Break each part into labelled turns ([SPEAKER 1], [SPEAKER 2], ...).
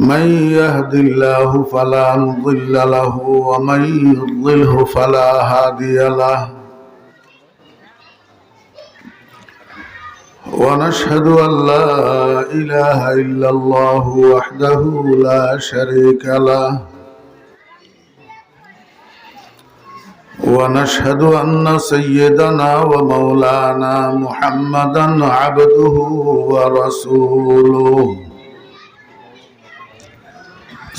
[SPEAKER 1] من يهد الله فلا مضل له ومن يضلله فلا هادي له. ونشهد أن لا إله إلا الله وحده لا شريك له. ونشهد أن سيدنا ومولانا محمدا عبده ورسوله.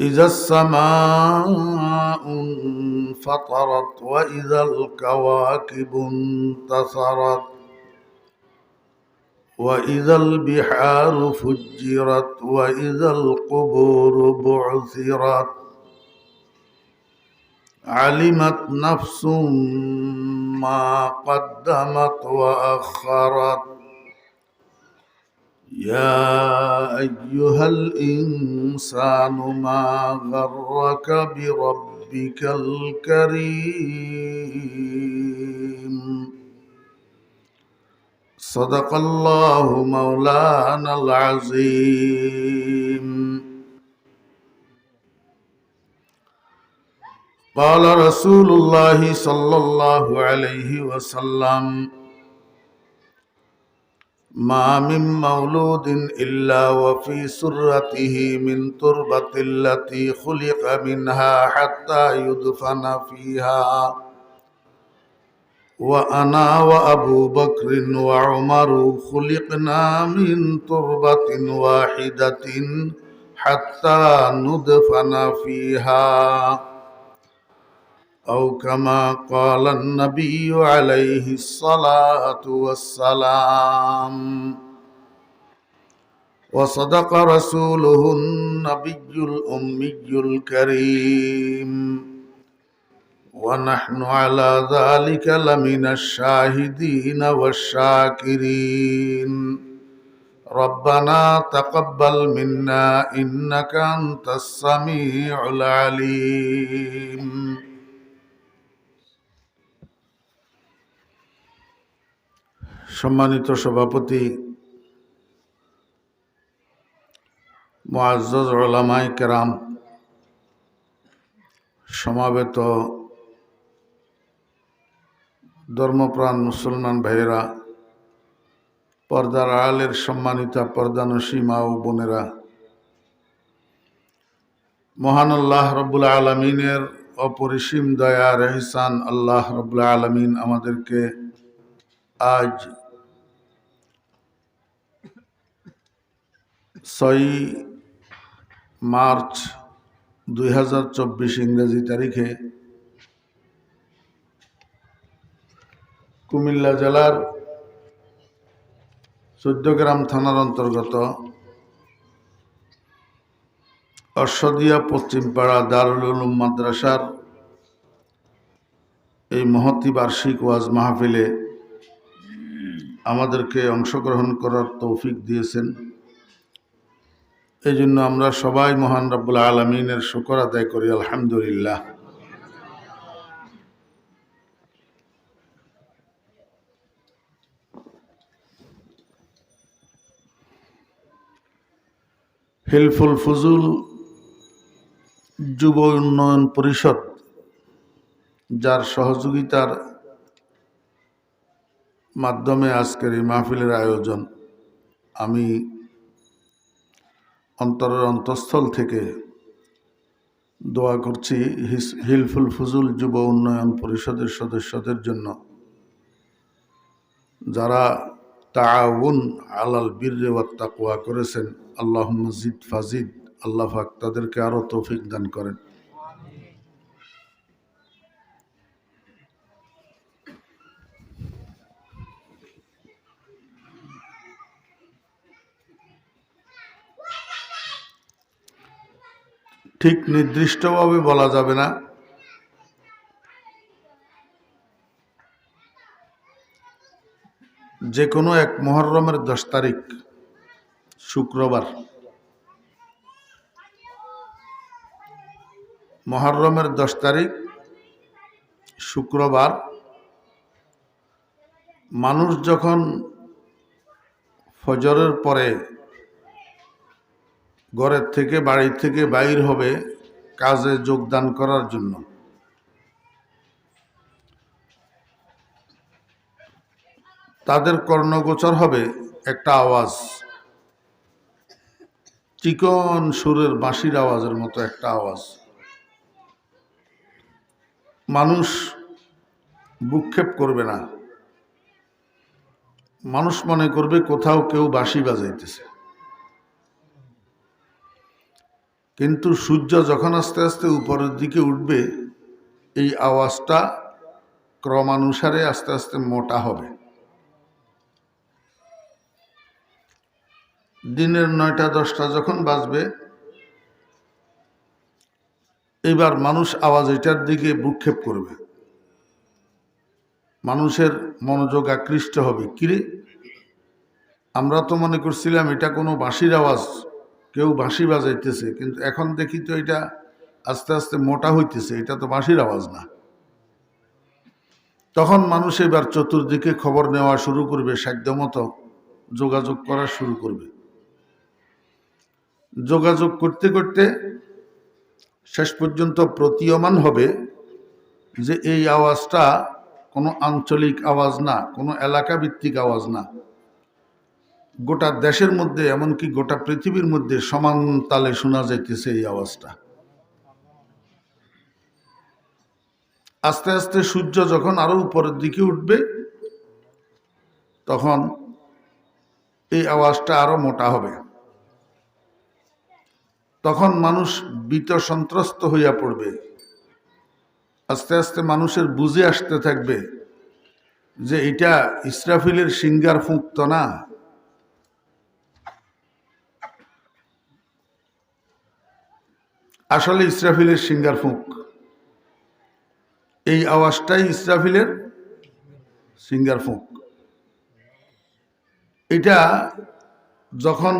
[SPEAKER 1] إذا السماء انفطرت وإذا الكواكب انتصرت وإذا البحار فجرت وإذا القبور بعثرت علمت نفس ما قدمت وأخرت يا أيها الإنسان ما غرك بربك الكريم؟ صدق الله مولانا العظيم. قال رسول الله صلى الله عليه وسلم ما من مولود إلا وفي سرته من تربة التي خلق منها حتى يدفن فيها. وأنا وأبو بكر وعمر خلقنا من تربة واحدة حتى ندفن فيها. أو كما قال النبي عليه الصلاة والسلام. وصدق رسوله النبي الأمي الكريم. ونحن على ذلك لمن الشاهدين والشاكرين. ربنا تقبل منا إنك أنت السميع العليم. সম্মানিত সভাপতি মোয়াজ্জজ ওলামাই কেরাম, সমাবেত ধর্মপ্রাণ মুসলমান ভাইয়েরা, পর্দার আড়ালের সম্মানিতা পর্দানসী মা ও বোনেরা, মহান আল্লাহ রব্বুল আলমিনের অপরিসীম দয়া, রেহসান আল্লাহ রব্বুল আলমিন আমাদেরকে আজ ছয় মার্চ দুই হাজার চব্বিশ ইংরেজি তারিখে কুমিল্লা জেলার চৌদ্দগ্রাম থানার অন্তর্গত অশ্বদিয়া পশ্চিমপাড়া দারুল উলুম মাদ্রাসার এই মহতি বার্ষিক ওয়াজ মাহফিলে আমাদেরকে অংশগ্রহণ করার তৌফিক দিয়েছেন। এই জন্য আমরা সবাই মহান রব্বুল আলমিনের শুকর আদায় করি, আলহামদুলিল্লাহ। হিলফুল ফজুল যুব উন্নয়ন পরিষদ, যার সহযোগিতার মাধ্যমে আজকের এই মাহফিলের আয়োজন, আমি অন্তরের অন্তঃস্থল থেকে দোয়া করছি হিস- হিলফুল ফজুল যুব উন্নয়ন পরিষদের সদস্যদের জন্য। যারা তাউন আলাল বীর্রে ওয়াত করেছেন আল্লাহ মজিদ ফাজিদ আল্লাহ ফাক তাদেরকে আরও তৌফিক দান করেন। ঠিক নির্দিষ্টভাবে বলা যাবে না। যে কোনো এক মহরমের দশ তারিখ, শুক্রবার। মহরমের দশ তারিখ, শুক্রবার। মানুষ যখন ফজরের পরে ঘরের থেকে বাড়ি থেকে বাইর হবে কাজে যোগদান করার জন্য। তাদের কর্ণগোচর হবে একটা আওয়াজ। চিকন সুরের বাঁশির আওয়াজের মতো একটা আওয়াজ। মানুষ বুক্ষেপ করবে না। মানুষ মনে করবে কোথাও কেউ বাঁশি বাজাইতেছে। কিন্তু সূর্য যখন আস্তে আস্তে উপরের দিকে উঠবে, এই আওয়াজটা ক্রমানুসারে আস্তে আস্তে মোটা হবে। দিনের নয়টা, দশটা যখন বাজবে, এবার মানুষ আওয়াজ এটার দিকে ভূক্ষেপ করবে। মানুষের মনোযোগ আকৃষ্ট হবে। কিরে? আমরা তো মনে করছিলাম এটা কোনো বাঁশির আওয়াজ। কেউ বাঁশি বাজাইতেছে, কিন্তু এখন দেখি তো এটা আস্তে আস্তে মোটা হইতেছে, এটা তো বাঁশির আওয়াজ না। তখন মানুষ এবার চতুর্দিকে খবর নেওয়া শুরু করবে, সাধ্যমতো যোগাযোগ করা শুরু করবে। যোগাযোগ করতে করতে শেষ পর্যন্ত প্রতীয়মান হবে যে এই আওয়াজটা কোনো আঞ্চলিক আওয়াজ না, কোনো এলাকা ভিত্তিক আওয়াজ না। গোটা দেশের মধ্যে, এমনকি গোটা পৃথিবীর মধ্যে সমান তালে শোনা যাইতেছে এই আওয়াজটা। আস্তে আস্তে সূর্য যখন আরও উপরের দিকে উঠবে, তখন এই আওয়াজটা আরও মোটা হবে। তখন মানুষ বিত সন্ত্রস্ত হইয়া পড়বে। আস্তে আস্তে মানুষের বুঝে আসতে থাকবে যে এটা ইসরাফিলের সিঙ্গার ফুঁকত না। আসলে ইসরাফিলের সিঙ্গার ফুঁক। এই আওয়াজটাই ইসরাফিলের সিঙ্গার ফুঁক। এটা যখন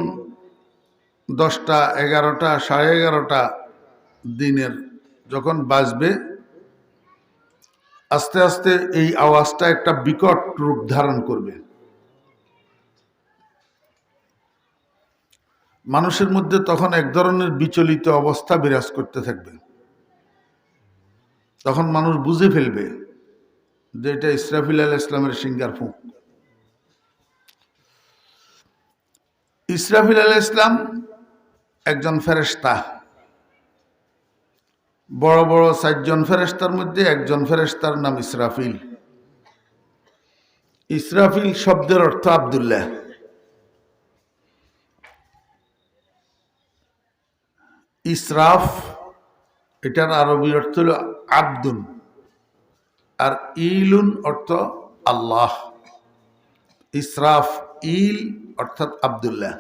[SPEAKER 1] দশটা, এগারোটা, সাড়ে এগারোটা দিনের যখন বাজবে, আস্তে আস্তে এই আওয়াজটা একটা বিকট রূপ ধারণ করবে। মানুষের মধ্যে তখন এক ধরনের বিচলিত অবস্থা বিরাজ করতে থাকবে। তখন মানুষ বুঝে ফেলবে যে এটা ইসরাফিল আল ইসলামের সিঙ্গার ফুঁক। ইসরাফিল আল ইসলাম একজন ফেরেস্তা বড় বড় চারজন ফেরেস্তার মধ্যে একজন ফেরেস্তার নাম ইসরাফিল। ইসরাফিল শব্দের অর্থ আবদুল্লাহ। ইসরাফ, এটার আরবি অর্থ হল আব্দুন। আর ইলুন অর্থ আল্লাহ। ইসরাফ, ইল অর্থাৎ আবদুল্লাহ।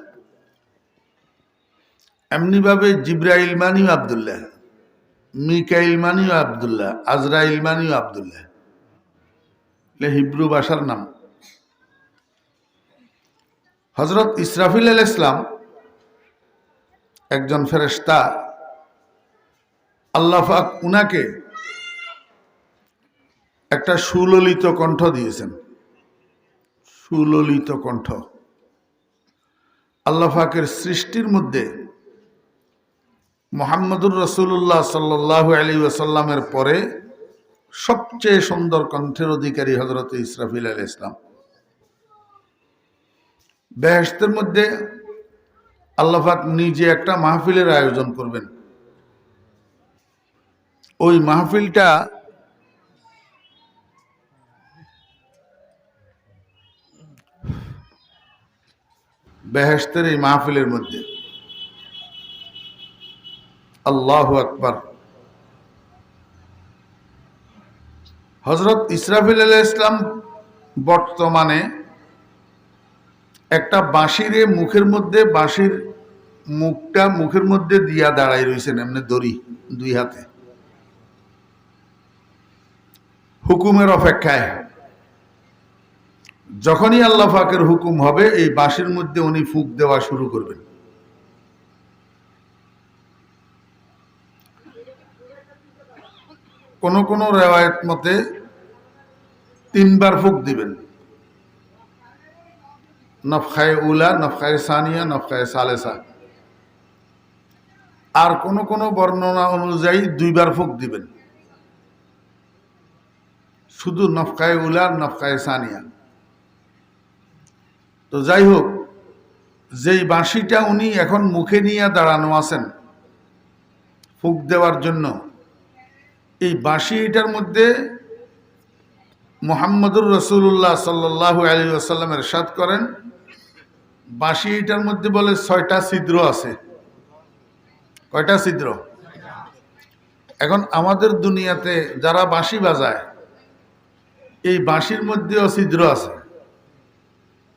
[SPEAKER 1] এমনিভাবে জিব্রাইল মানিও আবদুল্লাহ, মিকাইল মানিও আবদুল্লাহ, আজরাইল মানিও আবদুল্লাহ। হিব্রু ভাষার নাম। হজরত ইসরাফিল আল ইসলাম একজন ফেরেস্তা আল্লাহাক উনাকে একটা সুললিত কণ্ঠ দিয়েছেন। সুললিত কণ্ঠ। আল্লাহাকের সৃষ্টির মধ্যে মোহাম্মদুর রসুল্লাহ সাল্লাহ আলী ওয়াসাল্লামের পরে সবচেয়ে সুন্দর কণ্ঠের অধিকারী হজরত ইসরাফিল আল ইসলাম বেহেস্তের মধ্যে আল্লাহাক নিজে একটা মাহফিলের আয়োজন করবেন। ওই মাহফিলটা বেহেস্তের এই মাহফিলের মধ্যে। আল্লাহ আকবার। হজরত ইসরাফিল আলাহ ইসলাম বর্তমানে একটা বাঁশিরে মুখের মধ্যে বাঁশির মুখটা মুখের মধ্যে দিয়া দাঁড়াই রয়েছেন এমনি দড়ি দুই হাতে। হুকুমের অপেক্ষায়। যখনই আল্লাহ ফাকের হুকুম হবে, এই বাঁশির মধ্যে উনি ফুক দেওয়া শুরু করবেন। কোন কোন রেওয়ায়ত মতে তিনবার ফুক দিবেন। নফখায় উলা, নফখায় সানিয়া, নফখায় সালেসা। আর কোন কোন বর্ণনা অনুযায়ী দুইবার ফুক দিবেন। শুধু নফকায় উলা আর নফকায় সানিয়া। তো যাই হোক, যেই বাঁশিটা উনি এখন মুখে নিয়ে দাঁড়ানো আছেন, ফুক দেওয়ার জন্য, এই বাঁশিটার মধ্যে মোহাম্মদুর রসুল্লাহ সাল্লাহ আলী আসাল্লামের সাদ করেন। বাঁশিটার মধ্যে বলে ছয়টা ছিদ্র আছে। কয়টা ছিদ্র? এখন আমাদের দুনিয়াতে যারা বাঁশি বাজায়, এই বাঁশির মধ্যেও ছিদ্র আছে।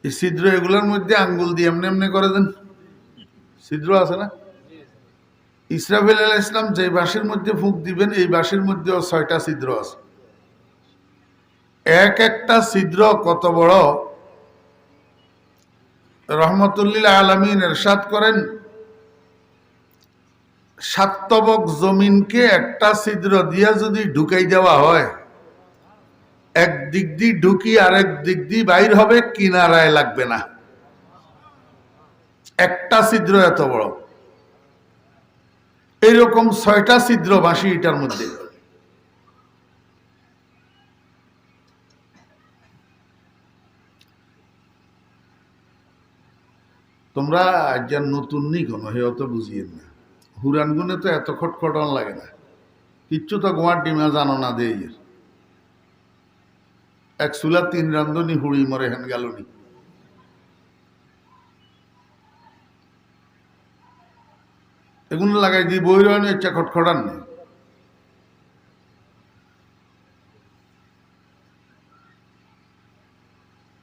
[SPEAKER 1] এই ছিদ্র এগুলোর মধ্যে আঙ্গুল দিয়ে এমনি এমনি করে দেন। ছিদ্র আছে না? ইসরাফিল আলাহ ইসলাম যে বাঁশির মধ্যে ফুক দিবেন, এই বাঁশির মধ্যেও ছয়টা ছিদ্র আছে। এক একটা ছিদ্র কত বড়? রহমতুল্লিল্লাহ আলমিন এরশাদ করেন সাত্তবক জমিনকে একটা ছিদ্র দিয়া যদি ঢুকাই দেওয়া হয়, এক দিক দিয়ে ঢুকি আর এক দিক দিয়ে বাইর হবে, কিনারায় লাগবে না। একটা ছিদ্র এত বড়। এইরকম ছয়টা ছিদ্র বাসি এটার মধ্যে। তোমরা আজ নতুন নি কোনো হে অত বুঝিয়ে না। হুরান গুনে তো এত খটখটন লাগে না। কিচ্ছু তো গোয়ার ডিমা জানো না দে এক চুলা তিন রান্ধনি হুড়ি মরে হেন গেল নি এগুলো লাগাই দিই বই রয় ইচ্ছা খটখটান নেই।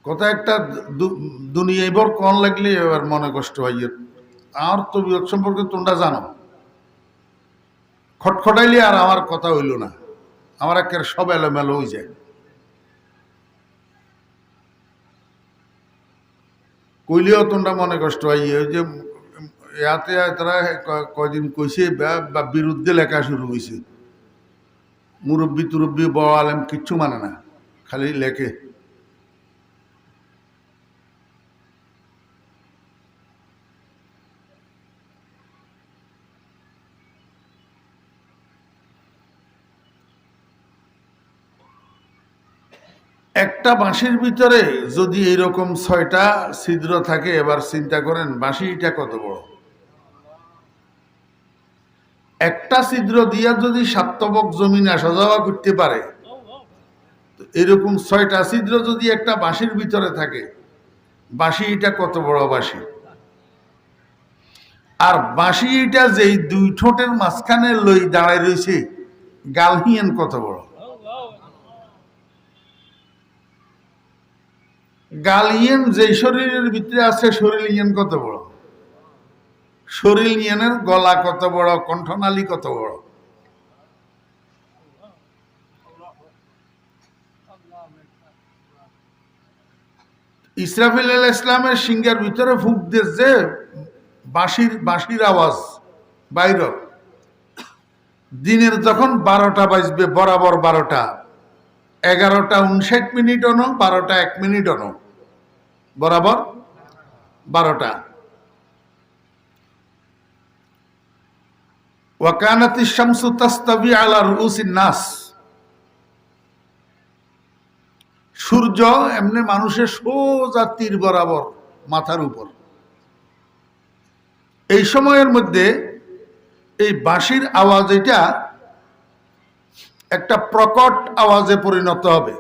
[SPEAKER 1] কথা একটা দুনিয়ায় বর কন লাগলে, এবার মনে কষ্ট হয়। আর তো বিরোধ সম্পর্কে তোমরা জানো? খটখটাইলে আর আমার কথা হইল না। আমার একের সব এলোমেলো হয়ে যায়। কইলেও তোমরা মনে কষ্ট হয় ওই যে ইয়াতে তারা কয়দিন কইছে, বা বিরুদ্ধে লেখা শুরু হয়েছে মুরব্বী তুরব্বী বড় আলেম কিচ্ছু মানে না, খালি লেখে। একটা বাঁশির ভিতরে যদি এইরকম ছয়টা ছিদ্র থাকে, এবার চিন্তা করেন বাঁশিটা কত বড়? একটা ছিদ্র দিয়া যদি সাপ্তবক জমিন আসা যাওয়া করতে পারে এরকম ছয়টা ছিদ্র যদি একটা বাঁশির ভিতরে থাকে, বাঁশিটা কত বড় বাঁশি? আর বাঁশিটা যেই দুই ঠোঁটের মাঝখানে লই দাঁড়ায় রয়েছে গালহিয়ান কত বড়? গালিয়েন যে শরীরের ভিতরে আছে শরীর ইয়েন কত বড়? শরীর ইয়েনের গলা কত বড়? কণ্ঠনালী কত বড়? ইসরাফিল আল ইসলামের সিংহের ভিতরে ফুক দিয়েছে বাঁশির বাঁশির আওয়াজ বাইর। দিনের যখন বারোটা বাজবে, বরাবর বারোটা, এগারোটা উনষাট মিনিট অনো, বারোটা এক মিনিট অনো। বরাবর বারোটা। ওয়াকানাতি শামসু তাস্তাবি আলা রুসিন নাস। সূর্য এমনি মানুষের সোজা তীর বরাবর মাথার উপর। এই সময়ের মধ্যে এই বাঁশির আওয়াজ এটা একটা প্রকট আওয়াজে পরিণত হবে।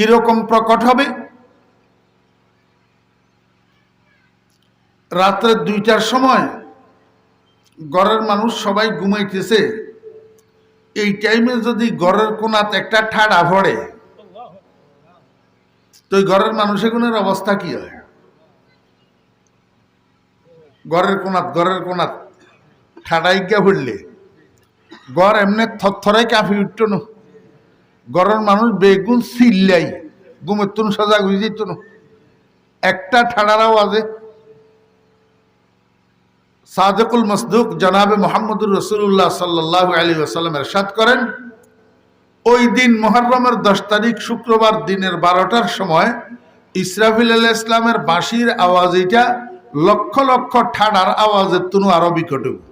[SPEAKER 1] কীরকম প্রকট হবে? রাত্রে দুইটার সময় ঘরের মানুষ সবাই ঘুমাইতেছে। এই টাইমে যদি ঘরের কোনাত একটা ঠাড়া ভরে, তো ঘরের মানুষের অবস্থা কি হয়? ঘরের কোনাত ঘরের কোনাত ঠাডাই গিয়া ভরলে, ঘর এমনি থরথরাই কাঁপি উঠতো না। ঘরের মানুষ বেগুন সিল্লাই ঘুমের তুন সজাগ হয়ে যেত একটা ঠাডার আওয়াজে সাদেকুল মসদুক জনাবে মোহাম্মদুর রসুল্লাহ সাল্লাহ আলী আসাল্লাম এরশাদ করেন, ওই দিন মহরমের দশ তারিখ শুক্রবার দিনের বারোটার সময় ইসরাফিল আল্লাহ ইসলামের বাঁশির আওয়াজ এটা লক্ষ লক্ষ ঠাডার আওয়াজের তুনু আরও বিকট হইব।